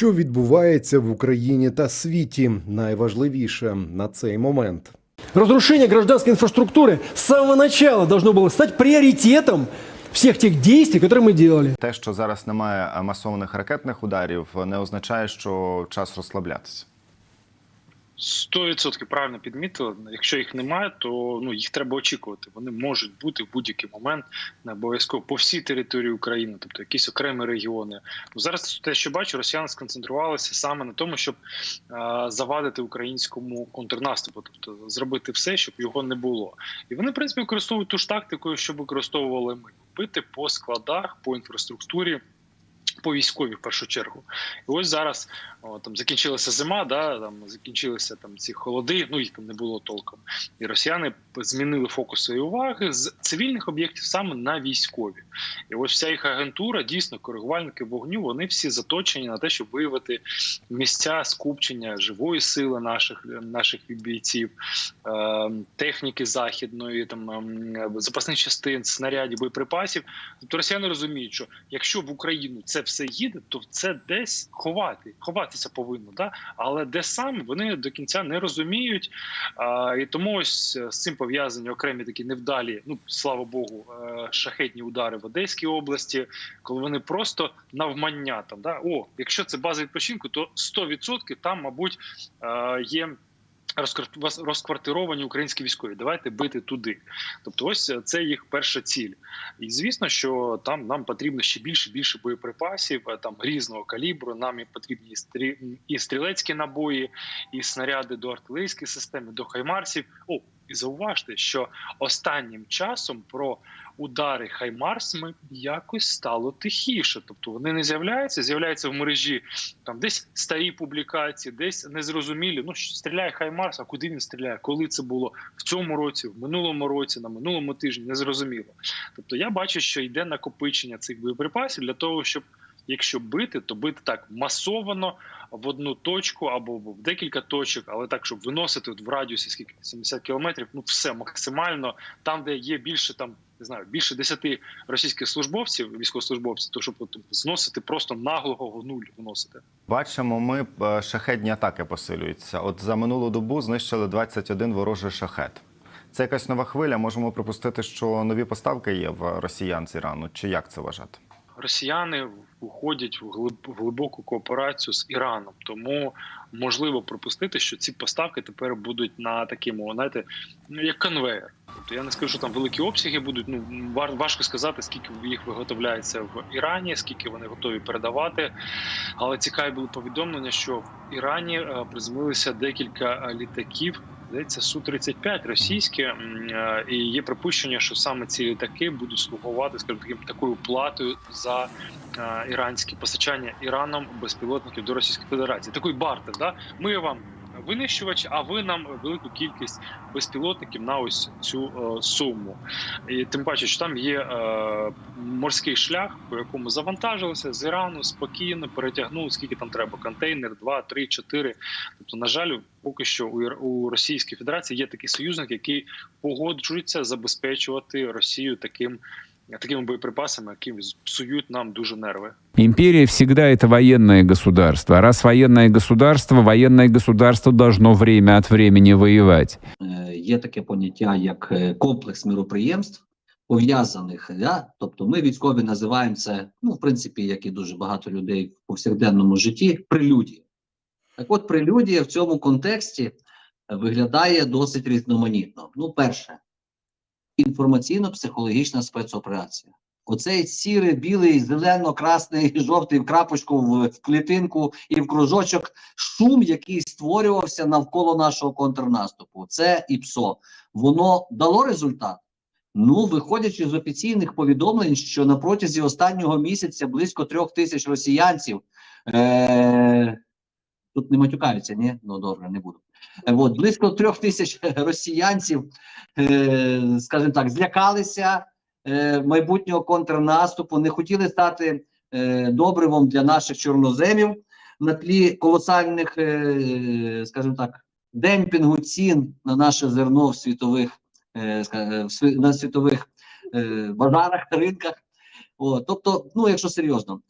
Що відбувається в Україні та світі, найважливіше на цей момент. Разрушение гражданской инфраструктуры с самого начала должно было стать приоритетом всех тех действий, которые мы делали. Те, що зараз немає е, масованих ракетних ударів, не означає, що час розслаблятися. 100% правильно підмітили. Якщо їх немає, то ну їх треба очікувати. Вони можуть бути в будь-який момент не обов'язково по всій території України, тобто якісь окремі регіони. Ну, Зараз те, що бачу, росіяни сконцентрувалися саме на тому, щоб е, завадити українському контрнаступу, тобто зробити все, щоб його не було. І вони, в принципі, використовують ту ж тактику, що використовували ми бити по складах, по інфраструктурі. По військовій в першу чергу, і ось зараз о, там закінчилася зима, да там закінчилися там ці холоди. Ну їх там не було толком. І росіяни змінили фокус своєї уваги з цивільних об'єктів саме на військові. І ось вся їх агентура, дійсно, коригувальники вогню, вони всі заточені на те, щоб виявити місця скупчення живої сили наших наших бійців, е, техніки західної, там е, запасних частин, снарядів, боєприпасів. Тобто росіяни розуміють, що якщо в Україну це все їде, то це десь ховати, ховатися повинно. Да? Але де саме вони до кінця не розуміють. А, і тому ось е, з цим пов'язані окремі такі невдалі, ну слава Богу, е, шахетні удари в Одеській області, коли вони просто навмання там. Да? О, якщо це база відпочинку, то 100% там, мабуть, е, є. Розквар- Розквартировані українські військові, давайте бити туди. Тобто, ось це їх перша ціль. І звісно, що там нам потрібно ще більше більше боєприпасів, е, там різного калібру. Нам і потрібні і стрілецькі набої, і снаряди до артилерійських систем, до хаймарсів. О, і зауважте, що останнім часом про удари хаймарсами якось стало тихіше. Тобто вони не з'являються, з'являються в мережі там десь старі публікації, десь незрозумілі. Ну що стріляє Хаймарс, а куди він стріляє? Коли це було в цьому році, в минулому році, на минулому тижні, незрозуміло. Тобто я бачу, що йде накопичення цих боєприпасів для того, щоб якщо бити, то бити так масовано в одну точку або в декілька точок, але так, щоб виносити от в радіусі скільки 70 кілометрів, ну все максимально там, де є більше там. Не знаю, більше 10 російських службовців, військовослужбовців, то щоб зносити просто наглого нуль вносити. Бачимо, ми е, шахетні атаки посилюються. От за минулу добу знищили 21 ворожий шахет. Це якась нова хвиля. Можемо припустити, що нові поставки є в росіян з Ірану. Чи як це вважати? Росіяни уходять в глиб глибоку кооперацію з Іраном, тому можливо припустити, що ці поставки тепер будуть на такому, знаєте, ну як конвейер. Тобто я не скажу, що там великі обсяги будуть. Ну важко сказати, скільки їх виготовляється в Ірані, скільки вони готові передавати. Але цікаві були повідомлення, що в Ірані е, приземлилися декілька е, літаків. Здається, су 35 російське, е, і є припущення, що саме ці літаки будуть слугувати, скажімо, таким такою платою за іранські постачання Іраном безпілотників до Російської Федерації. Такий бартер, да ми вам винищувач, а ви нам велику кількість безпілотників на ось цю е, суму. І тим паче, що там є е, морський шлях, по якому завантажилися з Ірану спокійно перетягнули, скільки там треба: контейнер, 2, 3, 4. Тобто, на жаль, поки що у, у Російській Федерації є такий союзник, який погоджується забезпечувати Росію таким. Такими боєприпасами, які псують нам дуже нерви. Империя всегда это военное государство. А раз военное государство, военное государство должно время от времени воевать. Е, є таке поняття як е, комплекс міроприємств, пов'язаних. Да? Тобто ми військові називаємо це, ну, в принципі, як і дуже багато людей в повсякденному житті, прелюдія. Так от, прелюдія в цьому контексті е, виглядає досить різноманітно. Ну, перше, інформаційно-психологічна спецоперація. Оцей сірий, білий, зелено-красний, жовтий в крапочку в, в клітинку і в кружочок шум, який створювався навколо нашого контрнаступу. Це ІПСО. Воно дало результат. Ну, виходячи з офіційних повідомлень, що на протязі останнього місяця близько трьох тисяч росіянців. Е- Тут не матюкаються, ні? Ну добре, не буду. Е, От, близько трьох тисяч росіянців, е, скажімо так, злякалися е, майбутнього контрнаступу, не хотіли стати добривом для наших чорноземів на тлі колосальних, скажімо так, демпінгу цін на наше зерно в світових, на світових базарах, ринках. О, тобто, ну якщо серйозно,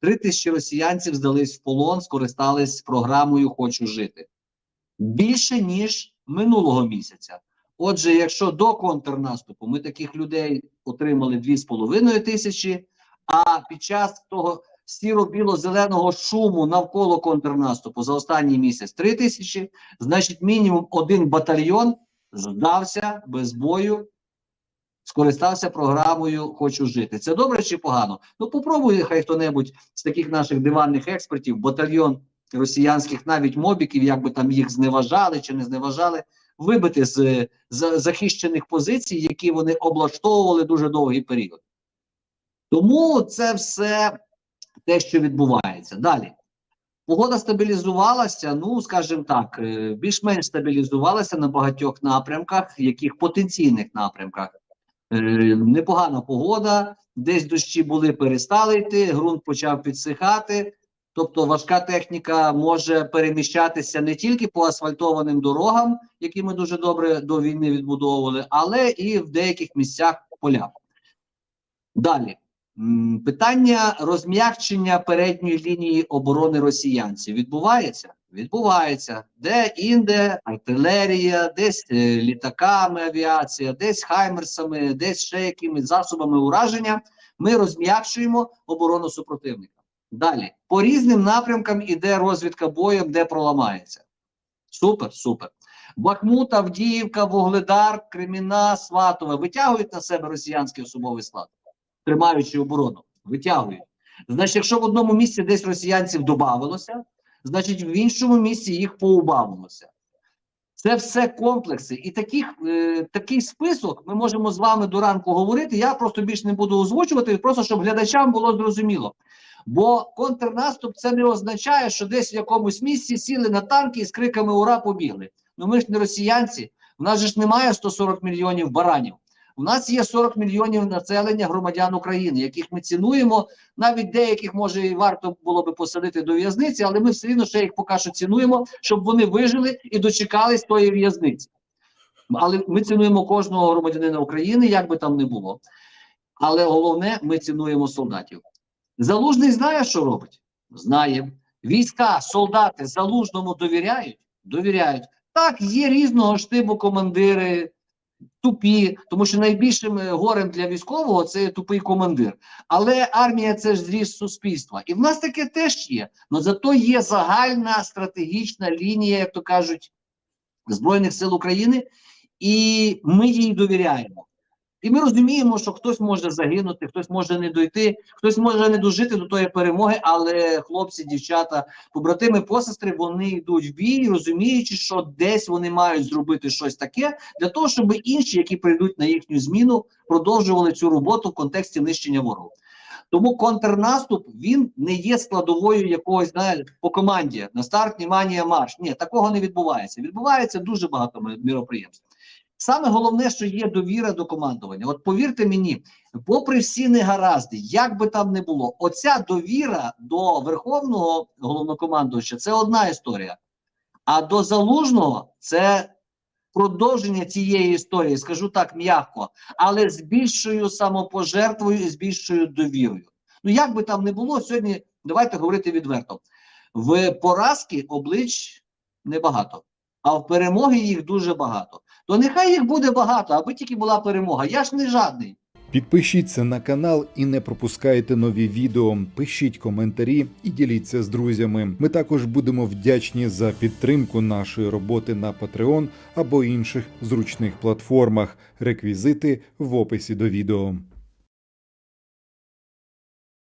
три тисячі росіянців здались в полон, скористались програмою Хочу жити більше ніж минулого місяця. Отже, якщо до контрнаступу ми таких людей отримали 2,5 тисячі, а під час того сіро-біло-зеленого шуму навколо контрнаступу за останній місяць 3 тисячі, значить, мінімум один батальйон здався без бою, скористався програмою Хочу жити. Це добре чи погано? Ну, попробує хай хто-небудь з таких наших диванних експертів, батальйон росіянських навіть мобіків, як би там їх зневажали чи не зневажали, вибити з, з захищених позицій, які вони облаштовували дуже довгий період. Тому це все те, що відбувається. Далі. Погода стабілізувалася, ну, скажімо так, е, більш-менш стабілізувалася на багатьох напрямках, яких потенційних напрямках. Е, Непогана погода, десь дощі були, перестали йти, ґрунт почав підсихати. Тобто важка техніка може переміщатися не тільки по асфальтованим дорогам, які ми дуже добре до війни відбудовували, але і в деяких місцях полях. Далі. Питання розм'якчення передньої лінії оборони росіянців відбувається? Відбувається. Де інде, артилерія, десь е, літаками авіація, десь хаймерсами, десь ще якимись засобами ураження. Ми розм'якшуємо оборону супротивника. Далі. По різним напрямкам іде розвідка боєм, де проламається. Супер, супер. Бахмут, Авдіївка, Вугледар, Креміна, Сватове витягують на себе росіянський особовий склад, тримаючи оборону. Витягують. Значить, якщо в одному місці десь росіянців додавалося, значить в іншому місці їх поубавилося. Це все комплекси. І таких, е, такий список ми можемо з вами до ранку говорити. Я просто більш не буду озвучувати, просто щоб глядачам було зрозуміло. Бо контрнаступ це не означає, що десь в якомусь місці сіли на танки і з криками Ура побігли. Ну ми ж не росіянці. в нас же ж немає 140 мільйонів баранів. У нас є 40 мільйонів населення громадян України, яких ми цінуємо. Навіть деяких може і варто було би посадити до в'язниці, але ми все рівно ще їх поки що цінуємо, щоб вони вижили і дочекались тої в'язниці. Але ми цінуємо кожного громадянина України, як би там не було. Але головне, ми цінуємо солдатів. Залужний знає, що робить? Знає. Війська, солдати залужному довіряють? Довіряють. Так, є різного штибу командири, тупі, тому що найбільшим е, горем для військового це тупий командир. Але армія це ж зріст суспільства. І в нас таке теж є. Але зато є загальна стратегічна лінія, як то кажуть, Збройних сил України, і ми їй довіряємо. І ми розуміємо, що хтось може загинути, хтось може не дойти, хтось може не дожити до тої перемоги, але хлопці, дівчата, побратими, посестри, вони йдуть в бій, розуміючи, що десь вони мають зробити щось таке для того, щоб інші, які прийдуть на їхню зміну, продовжували цю роботу в контексті нищення ворога. Тому контрнаступ він не є складовою якогось знаєте, по команді на старт, внимання, марш. Ні, такого не відбувається. Відбувається дуже багато міроприємств. Саме головне, що є довіра до командування. От повірте мені, попри всі негаразди, як би там не було, оця довіра до верховного головнокомандувача це одна історія. А до залужного це продовження цієї історії, скажу так м'яко, але з більшою самопожертвою і з більшою довірою. Ну як би там не було, сьогодні давайте говорити відверто: в поразки облич небагато, а в перемоги їх дуже багато. То нехай їх буде багато, аби тільки була перемога. Я ж не жадний. Підпишіться на канал і не пропускайте нові відео. Пишіть коментарі і діліться з друзями. Ми також будемо вдячні за підтримку нашої роботи на Patreon або інших зручних платформах. Реквізити в описі до відео.